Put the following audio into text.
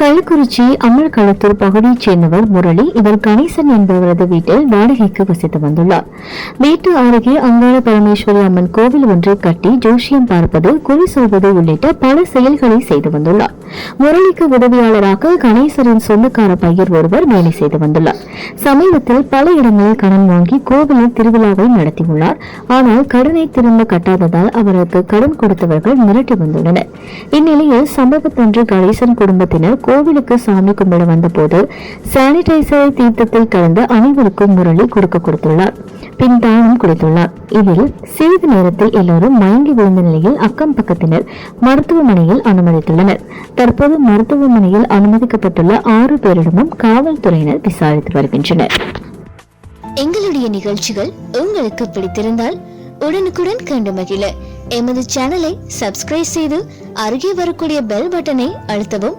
கள்ளக்குறிச்சி அமல்களத்தூர் பகுதியைச் சேர்ந்தவர் முரளி. இவர் கணேசன் என்பவரது வீட்டில் வாடகைக்கு வசித்து வந்துள்ளார். வீட்டு அருகே அங்காள பரமேஸ்வரி அம்மன் கோவில் ஒன்றை கட்டி ஜோஷியம் பார்ப்பது குறி சொல்வது உள்ளிட்ட பல செயல்களை செய்து வந்துள்ளார். முரளிக்கு உதவியாளராக கணேசரின் சொந்தக்கார பையர் ஒருவர் வேலை செய்து வந்துள்ளார். சமீபத்தில் பல இடங்களில் கடன் வாங்கி கோவிலில் திருவிழாவை நடத்தியுள்ளார் ஆனால் கடனை திரும்ப கட்டாததால் அவருக்கு கடன் கொடுத்தவர்கள் மிரட்டி வந்துள்ளனர். இந்நிலையில் சம்பவத்தன்று கணேசன் குடும்பத்தினர் கோவிலுக்கு சாமி கும்பிட வந்தபோது சானிடைசரை தீர்த்தத்தில் கலந்து அனைவருக்கும் முரளி கொடுக்க கொடுத்துள்ளார். பின் தானும் குடித்துள்ளார். இதில் சிறிது நேரத்தில் எல்லோரும் மயங்கி விழுந்த நிலையில் அக்கம் பக்கத்தினர் மருத்துவமனையில் அனுமதித்துள்ளனர். தற்போது மருத்துவமனையில் அனுமதிக்கப்பட்டுள்ள ஆறு பேரிடமும் காவல்துறையினர் விசாரித்து வருகின்றனர். எங்களுடைய நிகழ்ச்சிகள் உங்களுக்கு பிடித்திருந்தால் உடனுக்குடன் கண்டு மகிழ. எமது சேனலை சப்ஸ்கிரைப் செய்து அருகே வரக்கூடிய பெல் பட்டனை அழுத்தவும்.